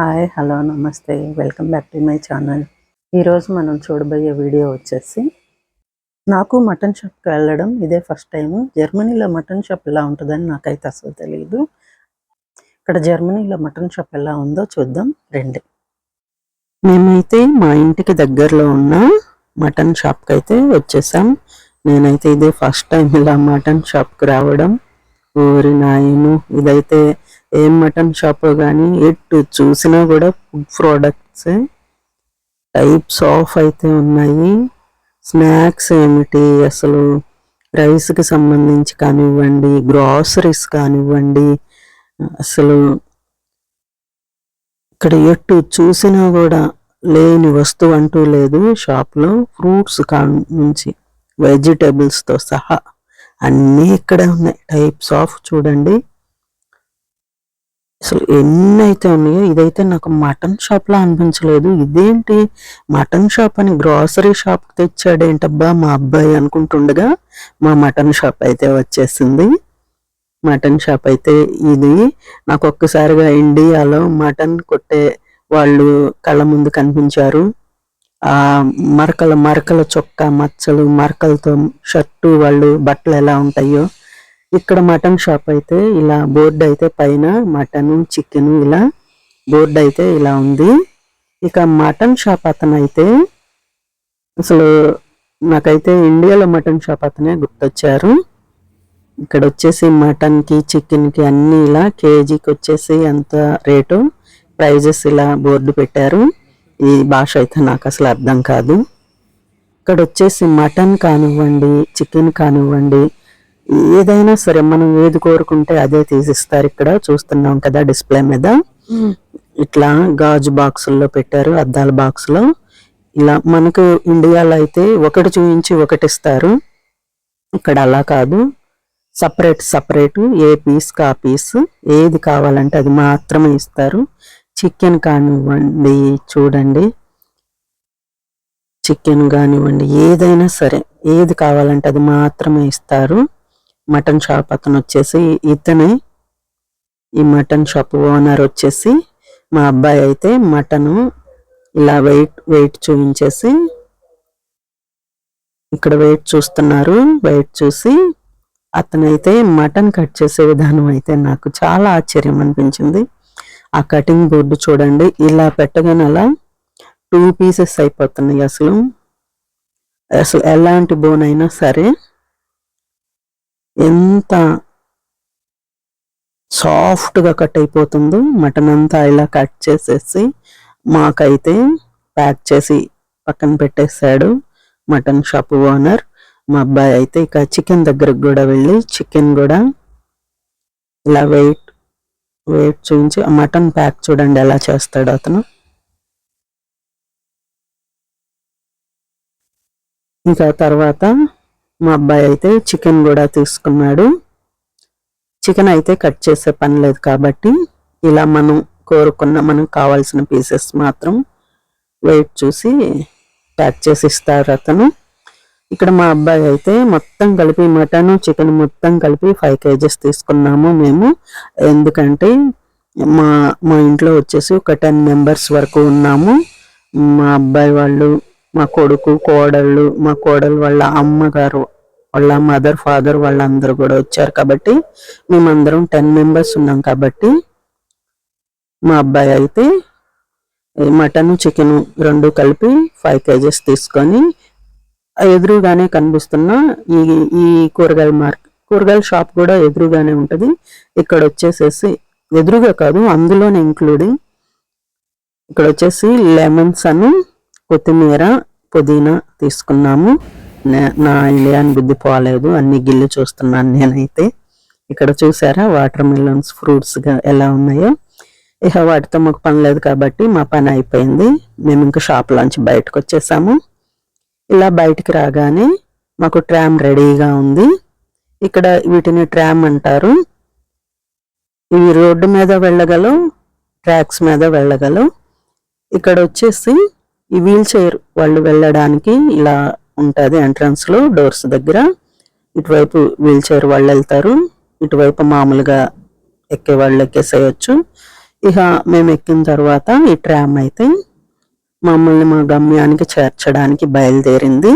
Hi hello నమస్తే. Welcome back to my channel. ఈరోజు మనం చూడబోయే వీడియో వచ్చేసి నాకు మటన్ షాప్కి వెళ్ళడం ఇదే ఫస్ట్ టైం జర్మనీలో మటన్ షాప్ ఎలా ఉంటుందని నాకైతే అసలు తెలియదు ఇక్కడ జర్మనీలో మటన్ షాప్ ఎలా ఉందో చూద్దాం. రండి. మేమైతే మా ఇంటికి దగ్గరలో ఉన్న మటన్ షాప్కి అయితే వచ్చేసాం. నేనైతే ఇదే ఫస్ట్ టైం ఇలా మటన్ షాప్కి రావడం. ఊరి నాయను ఇదైతే ఏం మటన్ షాప్ కానీ ఎటు చూసినా కూడా ఫుడ్ ప్రోడక్ట్స్ టైప్స్ ఆఫ్ అయితే ఉన్నాయి. స్నాక్స్ ఏమిటి? అసలు రైస్కి సంబంధించి కానివ్వండి గ్రాసరీస్ కానివ్వండి అసలు ఇక్కడ ఎటు చూసినా కూడా లేని వస్తువు అంటూ లేదు షాప్లో ఫ్రూట్స్ కా నుంచి వెజిటేబుల్స్తో సహా అన్నీ ఇక్కడే ఉన్నాయి. టైప్స్ ఆఫ్ చూడండి. అసలు ఎన్ని అయితే ఉన్నాయో ఇదైతే నాకు మటన్ షాప్ లా అనిపించలేదు. ఇదేంటి? మటన్ షాప్ అని గ్రాసరీ షాప్ తెచ్చాడేంటబ్బా మా అబ్బాయి అనుకుంటుండగా మా మటన్ షాప్ అయితే వచ్చేసింది. మటన్ షాప్ అయితే ఇది. నాకు ఒక్కసారిగా ఇండియాలో మటన్ కొట్టే వాళ్ళు కళ్ళ ముందు కనిపించారు. ఆ మరకల మరకల చొక్కా మచ్చలు మరకలతో షర్టు వాళ్ళు బట్టలు ఎలా ఉంటాయో ఇక్కడ మటన్ షాప్ అయితే ఇలా బోర్డు అయితే పైన మటన్ చికెన్ ఇలా బోర్డు అయితే ఇలా ఉంది. ఇక మటన్ షాప్ అతను అయితే అసలు నాకైతే ఇండియాలో మటన్ షాప్ అతనే గుర్తొచ్చారు. ఇక్కడ వచ్చేసి మటన్కి చికెన్కి అన్ని ఇలా కేజీకి వచ్చేసి ఎంత రేటు. ప్రైజెస్ ఇలా బోర్డు పెట్టారు. ఈ భాష అయితే నాకు అసలు అర్థం కాదు. ఇక్కడ వచ్చేసి మటన్ కానివ్వండి చికెన్ కానివ్వండి ఏదైనా సరే మనం ఏది కోరుకుంటే అదే తీసిస్తారు ఇక్కడ. చూస్తున్నాం కదా డిస్ప్లే మీద. ఇట్లా గాజు బాక్సుల్లో పెట్టారు అద్దాల బాక్స్లో ఇలా మనకు ఇండియాలో అయితే ఒకటి చూపించి ఒకటి ఇస్తారు. ఇక్కడ అలా కాదు. సపరేట్ సపరేట్ ఏ పీస్ కా పీస్ ఏది కావాలంటే అది మాత్రమే ఇస్తారు. చికెన్ కానివ్వండి చూడండి. చికెన్ కానివ్వండి ఏదైనా సరే ఏది కావాలంటే అది మాత్రమే ఇస్తారు. మటన్ షాప్ అతను వచ్చేసి ఇతనే. ఈ మటన్ షాప్ ఓనర్ వచ్చేసి మా అబ్బాయి అయితే మటను ఇలా వెయిట్ వెయిట్ చూపించేసి ఇక్కడ వెయిట్ చూస్తున్నారు. వెయిట్ చూసి అతనైతే మటన్ కట్ చేసే విధానం అయితే నాకు చాలా ఆశ్చర్యం అనిపించింది. ఆ కటింగ్ బోర్డు చూడండి. ఇలా పెట్టగానే అలా టూ పీసెస్ అయిపోతున్నాయి అసలు. అసలు ఎలాంటి బోన్ అయినా సరే ఎంత సాఫ్ట్గా కట్ అయిపోతుందో మటన్ అంతా ఇలా కట్ చేసేసి మాకైతే ప్యాక్ చేసి పక్కన పెట్టేశాడు మటన్ షాప్ ఓనర్. మా అబ్బాయి అయితే ఇక చికెన్ దగ్గరకు కూడా వెళ్ళి చికెన్ కూడా ఇలా వెయిట్ వెయిట్ చూపించి మటన్ ప్యాక్ చూడండి ఎలా చేస్తాడు అతను. ఇంకా తర్వాత మా అబ్బాయి అయితే చికెన్ కూడా తీసుకున్నాడు. చికెన్ అయితే కట్ చేసే పని లేదు కాబట్టి ఇలా మనం కోరుకున్న మనకు కావాల్సిన పీసెస్ మాత్రం వెయిట్ చూసి ప్యాక్ చేసి ఇస్తారు అతను. ఇక్కడ మా అబ్బాయి అయితే మొత్తం కలిపి మటన్ చికెన్ మొత్తం కలిపి ఫైవ్ కేజెస్ తీసుకున్నాము మేము. ఎందుకంటే మా మా ఇంట్లో వచ్చేసి ఒక టెన్ మెంబర్స్ వరకు ఉన్నాము. మా అబ్బాయి వాళ్ళు మా కొడుకు కోడళ్ళు మా కోడలు వాళ్ళ అమ్మగారు వాళ్ళ మదర్ ఫాదర్ వాళ్ళందరూ కూడా వచ్చారు కాబట్టి మేమందరం టెన్ మెంబర్స్ ఉన్నాం కాబట్టి మా అబ్బాయి అయితే మటన్ చికెన్ రెండు కలిపి ఫైవ్ కేజెస్ తీసుకొని ఎదురుగానే కనిపిస్తున్న ఈ ఈ కూరగాయల మార్కెట్ కూరగాయల షాప్ కూడా ఎదురుగానే ఉంటుంది. ఇక్కడ వచ్చేసేసి ఎదురుగా కాదు అందులోనే ఇంక్లూడింగ్ ఇక్కడ వచ్చేసి లెమన్స్ అని కొత్తిమీర పుదీనా తీసుకున్నాము. నా ఇండియాని బుద్ధి పోలేదు. అన్ని గిల్లు చూస్తున్నాను నేనైతే. ఇక్కడ చూసారా? వాటర్ మిలన్స్ ఫ్రూట్స్గా ఎలా ఉన్నాయో. ఇక వాటితో మాకు పని లేదు కాబట్టి మా పని అయిపోయింది. మేము ఇంకా షాప్లోంచి బయటకు వచ్చేసాము. ఇలా బయటికి రాగానే మాకు ట్రామ్ రెడీగా ఉంది. ఇక్కడ వీటిని ట్రామ్ అంటారు. ఇవి రోడ్డు మీద వెళ్ళగలవు ట్రాక్స్ మీద వెళ్ళగలవు. ఇక్కడ వచ్చేసి ఈ వీల్ చైర్ వాళ్ళు వెళ్ళడానికి ఇలా ఉంటుంది ఎంట్రన్స్లో డోర్స్ దగ్గర. ఇటువైపు వీల్ చైర్ వాళ్ళు వెళ్తారు. ఇటువైపు మామూలుగా ఎక్కే వాళ్ళు ఎక్కేసేయచ్చు. ఇక మేము ఎక్కిన తర్వాత ఈ ట్రామ్ అయితే మమ్మల్ని మా గమ్యానికి చేర్చడానికి బయలుదేరింది.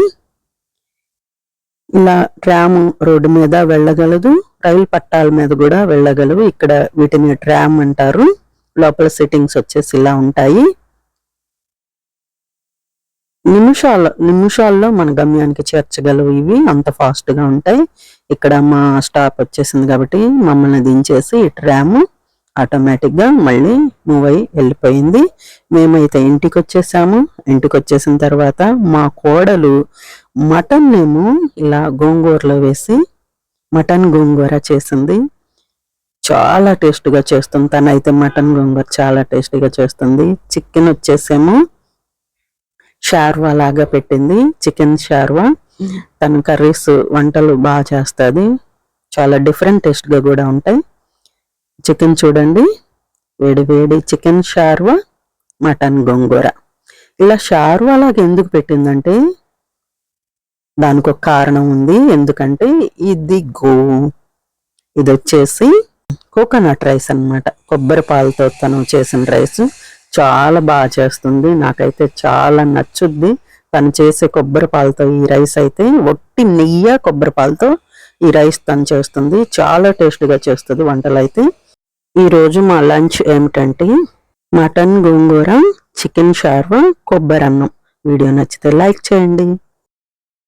ఇలా ట్రామ్ రోడ్డు మీద వెళ్ళగలదు. రైలు పట్టాల మీద కూడా వెళ్ళగలవు. ఇక్కడ వీటిని ట్రామ్ అంటారు. లోపల సిట్టింగ్స్ వచ్చేసి ఇలా ఉంటాయి. నిమిషాల నిమిషాల్లో మన గమ్యానికి చేర్చగలవు ఇవి. అంత ఫాస్ట్గా ఉంటాయి. ఇక్కడ మా స్టాప్ వచ్చేసింది కాబట్టి మమ్మల్ని దించేసి ఇటు ట్రామ్ ఆటోమేటిక్గా మళ్ళీ మూవ్ అయి వెళ్ళిపోయింది. మేమైతే ఇంటికి వచ్చేసాము ఇంటికి వచ్చేసిన తర్వాత మా కోడలు మటన్ ఏమో ఇలా గోంగూరలో వేసి మటన్ గోంగూర చేసింది. చాలా టేస్ట్గా చేస్తుంది. తనైతే మటన్ గోంగూర చాలా టేస్టీగా చేస్తుంది. చికెన్ వచ్చేసేమో షార్వా లాగా పెట్టింది. Chicken shawarma. తన కర్రీస్ వంటలు బాగా చేస్తుంది. చాలా డిఫరెంట్ టేస్ట్గా కూడా ఉంటాయి. చికెన్ చూడండి. వేడి వేడి చికెన్ షార్వా మటన్ గోంగూర. ఇలా షార్వా లాగా ఎందుకు పెట్టిందంటే దానికి ఒక కారణం ఉంది. ఎందుకంటే ఇది గో. ఇది వచ్చేసి కోకోనట్ రైస్ అన్నమాట. కొబ్బరి పాలతో తను చేసిన రైస్. చాలా బాగా చేస్తుంది. నాకైతే చాలా నచ్చుద్ది. తను చేసే కొబ్బరి పాలతో ఈ రైస్ అయితే ఒట్టి నెయ్యి కొబ్బరి పాలతో ఈ రైస్ తను చేస్తుంది. చాలా టేస్ట్గా చేస్తుంది వంటలు అయితే ఈరోజు మా లంచ్ ఏమిటంటే మటన్ గోంగూర చికెన్ షార్వా కొబ్బరి అన్నం. వీడియో నచ్చితే లైక్ చేయండి.